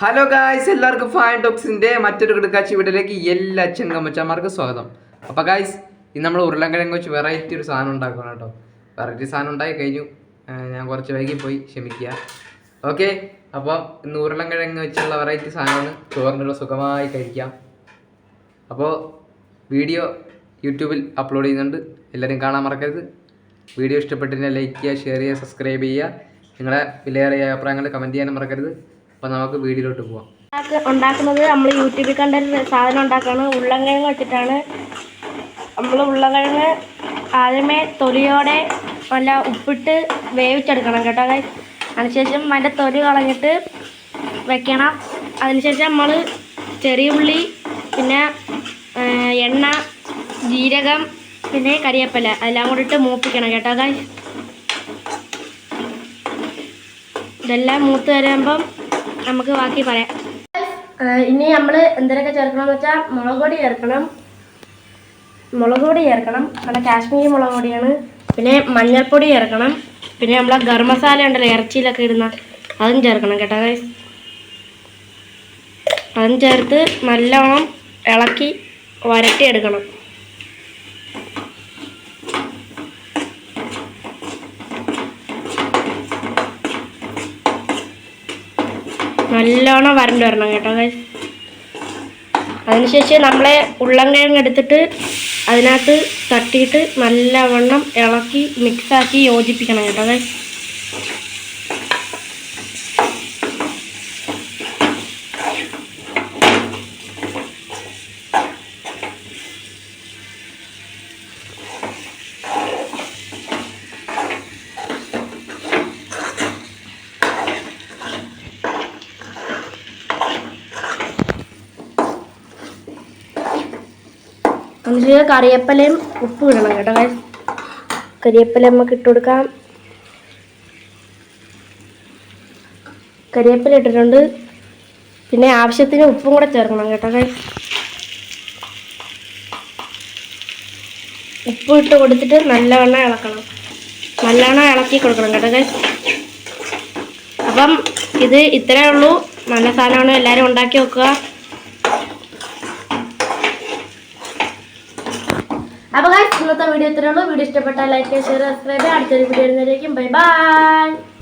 Hello guys എല്ലാവർക്കും fine ടോക്സിന്റെ മറ്റൊരു കിടക്കാച്ചി വീട്ടിലേക്ക് എല്ലാ ചെങ്കമ്മച്ചന്മാർക്കും സ്വാഗതം. അപ്പോൾ ഗായ്സ് ഇന്ന് നമ്മൾ ഉരുളങ്കിഴങ്ങ് വെച്ച് വെറൈറ്റി ഒരു സാധനം ഉണ്ടാക്കണം കേട്ടോ. വെറൈറ്റി സാധനം ഉണ്ടായി കഴിഞ്ഞു. ഞാൻ കുറച്ച് വൈകി പോയി ക്ഷമിക്കുക. ഓക്കെ അപ്പോൾ ഇന്ന് ഉരുളങ്കിഴങ്ങ് വെച്ചുള്ള വെറൈറ്റി സാധനമാണ്. ചോറിനുള്ള സുഖമായി കഴിക്കാം. അപ്പോൾ വീഡിയോ യൂട്യൂബിൽ അപ്ലോഡ് ചെയ്യുന്നുണ്ട്. എല്ലാവരും കാണാൻ മറക്കരുത്. വീഡിയോ ഇഷ്ടപ്പെട്ടിട്ടുണ്ടെങ്കിൽ ലൈക്ക് ചെയ്യുക ഷെയർ ചെയ്യുക സബ്സ്ക്രൈബ് ചെയ്യുക. നിങ്ങളുടെ വിലയേറിയ അഭിപ്രായങ്ങൾ കമന്റ് ചെയ്യാനും മറക്കരുത്. അപ്പോൾ നമുക്ക് വീഡിയോയിലോട്ട് പോവാം. ഉണ്ടാക്ക- ഉണ്ടാക്കുന്നത് നമ്മൾ യൂട്യൂബിൽ കണ്ട സാധനം ഉണ്ടാക്കാണ്. ഉരുളൻകിഴങ്ങ് വെച്ചിട്ടാണ് നമ്മൾ ഉരുളൻകിഴങ്ങ് ആദ്യമേ തൊലിയോടെ നല്ല ഉപ്പിട്ട് വേവിച്ചെടുക്കണം കേട്ടോ. അതായത് അതിനുശേഷം അതിന്റെ തൊലി കളഞ്ഞിട്ട് വെക്കണം. അതിനുശേഷം നമ്മൾ ചെറിയ ഉള്ളി പിന്നെ എണ്ണ ജീരകം പിന്നെ കറിയപ്പല എല്ലാം കൂടി ഇട്ട് മൂപ്പിക്കണം കേട്ടോ. അതായത് ഇതെല്ലാം മൂത്ത് വരുമ്പം നമുക്ക് ബാക്കി പറയാം. ഇനി നമ്മൾ എന്തിനൊക്കെ ചേർക്കണം എന്ന് വെച്ചാൽ മുളക് പൊടി ചേർക്കണം. മുളക് പൊടി ചേർക്കണം. നമ്മുടെ കാശ്മീരി മുളക് പൊടിയാണ്. പിന്നെ മഞ്ഞൾപ്പൊടി ചേർക്കണം. പിന്നെ നമ്മളെ ഗരം മസാല ഉണ്ടല്ലോ ഇറച്ചിയിലൊക്കെ ഇടുന്ന അതും ചേർക്കണം കേട്ടോ ഗൈസ് അതും ചേർത്ത് നല്ലോണം ഇളക്കി വരട്ടിയെടുക്കണം. നല്ലോണം വരണ്ട് വരണം കേട്ടോ ഗൈസ് അതിനുശേഷം നമ്മളെ ഉള്ളങ്കിഴങ്ങ് എടുത്തിട്ട് അതിനകത്ത് തട്ടിയിട്ട് നല്ലവണ്ണം ഇളക്കി മിക്സാക്കി യോജിപ്പിക്കണം കേട്ടോ guys. അതിനുശേഷം കറിയപ്പലയും ഉപ്പ് ഇടണം കേട്ടോ guys. കരിവേപ്പില നമുക്ക് ഇട്ട് കൊടുക്കാം കരിവേപ്പില ഇട്ടിട്ടുണ്ട് പിന്നെ ആവശ്യത്തിന് ഉപ്പും കൂടെ ചേർക്കണം കേട്ടോ. ഉപ്പ് ഇട്ട് കൊടുത്തിട്ട് നല്ലവണ്ണം ഇളക്കണം നല്ലവണ്ണം ഇളക്കി കൊടുക്കണം കേട്ടോ. അപ്പം ഇത് ഇത്രയേ ഉള്ളൂ നല്ല സാധനമാണ് എല്ലാവരും ഉണ്ടാക്കി വെക്കുക അപ്പോൾ ഗൈസ് ഇന്നത്തെ വീഡിയോ ഇത്രയുള്ളൂ വീഡിയോ ഇഷ്ടപ്പെട്ടാൽ ലൈക്ക് ഷെയർ സബ്സ്ക്രൈബ് അടുത്തൊരു വീഡിയോ വരുന്നതായിരിക്കും ബൈ ബൈ